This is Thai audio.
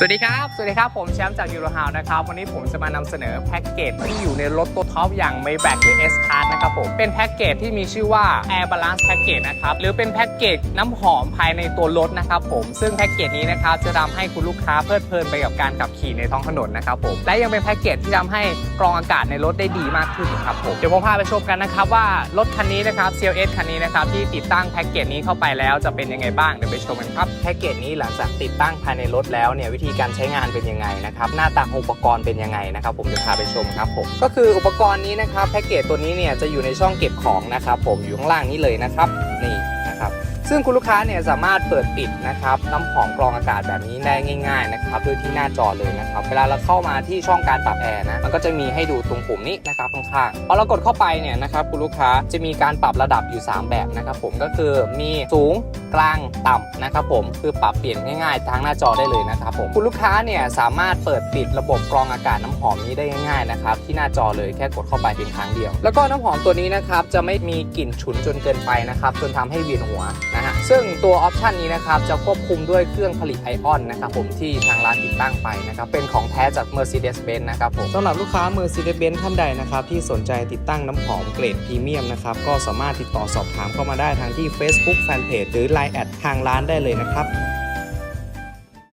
สวัสดีครับ สวัสดีครับผมแชมป์จากยูโรฮาวนะครับ วันนี้ผมจะมานำเสนอแพ็กเกจที่อยู่ในรถตัวท็อปอย่าง Maybach หรือ S Class นะครับผม เป็นแพ็กเกจที่มีชื่อว่า Air Balance Package นะครับ หรือเป็นแพ็กเกจน้ำหอมภายในตัวรถนะครับผม ซึ่งแพ็กเกจนี้นะครับจะทำให้คุณลูกค้าเพลิดเพลินไปกับการขับขี่ในท้องถนนนะครับผม และยังเป็นแพ็กเกจที่ทำให้กรองอากาศในรถได้ดีมากขึ้นครับผม เดี๋ยวผมพาไปชมกันนะครับว่ารถคันนี้นะครับ CLS คันนี้นะครับที่ติดตั้งแพ็กเกจนี้เข้าไปแล้วจะเป็นยังไงบ้างเดี๋ยวไปชมกันครับแพ็กเกจนี้หลังจากติดตั้งภายในรถแล้วเนี่ยวิธีีการใช้งานเป็นยังไงนะครับหน้าตาอุปกรณ์เป็นยังไงนะครับ ผมจะพาไปชมครับผมก็คืออุปกรณ์นี้นะครับแพ็กเกจตัวนี้เนี่ยจะอยู่ในช่องเก็บของนะครับ ผมอยู่ข้างล่างนี้เลยนะครับนี่นะครับซึ่งคุณลูกค้าเนี่ยสามารถเปิดปิดนะครับน้ำหอมกรองอากาศแบบนี้ได้ง่าย ๆนะครับด้วยที่หน้าจอเลยนะครับเวลาเราเข้ามาที่ช่องการปรับแอร์นะมันก็จะมีให้ดูตรงปุ่มนี้นะครับข้างๆพอเรากดเข้าไปเนี่ยนะครับคุณลูกค้าจะมีการปรับระดับอยู่ 3 แบบนะครับผมก็คือมีสูงกลางต่ำนะครับผมคือปรับเปลี่ยนง่ายๆ ทางหน้าจอได้เลยนะครับผมคุณลูกค้าเนี่ยสามารถเปิดปิดระบบกรองอากาศน้ำหอมนี้ได้ง่ายๆนะครับที่หน้าจอเลยแค่กดเข้าไปเพียงครั้งเดียว แล้วก็น้ำหอมตัวนี้นะครับจะไม่มีกลิ่นฉุนจนเกินไปนะครับจนทำให้เวียนหัวนะฮะซึ่งตัวออปชันนี้นะครับจะควบคุมด้วยเครื่องผลิตไอออนนะครับผมที่ทางร้านติดตั้งไปนะครับเป็นของแท้จาก Mercedes-Benz นะครับผมสำหรับลูกค้า Mercedes-Benz ท่านใดนะครับที่สนใจติดตั้งน้ำหอมเกรดพรีเมียมนะครับก็สามารถติดต่อสอบถามเข้ามาได้ทางที่ Facebook Fanpage หรือ Line แอดทางร้านได้เลยนะครับ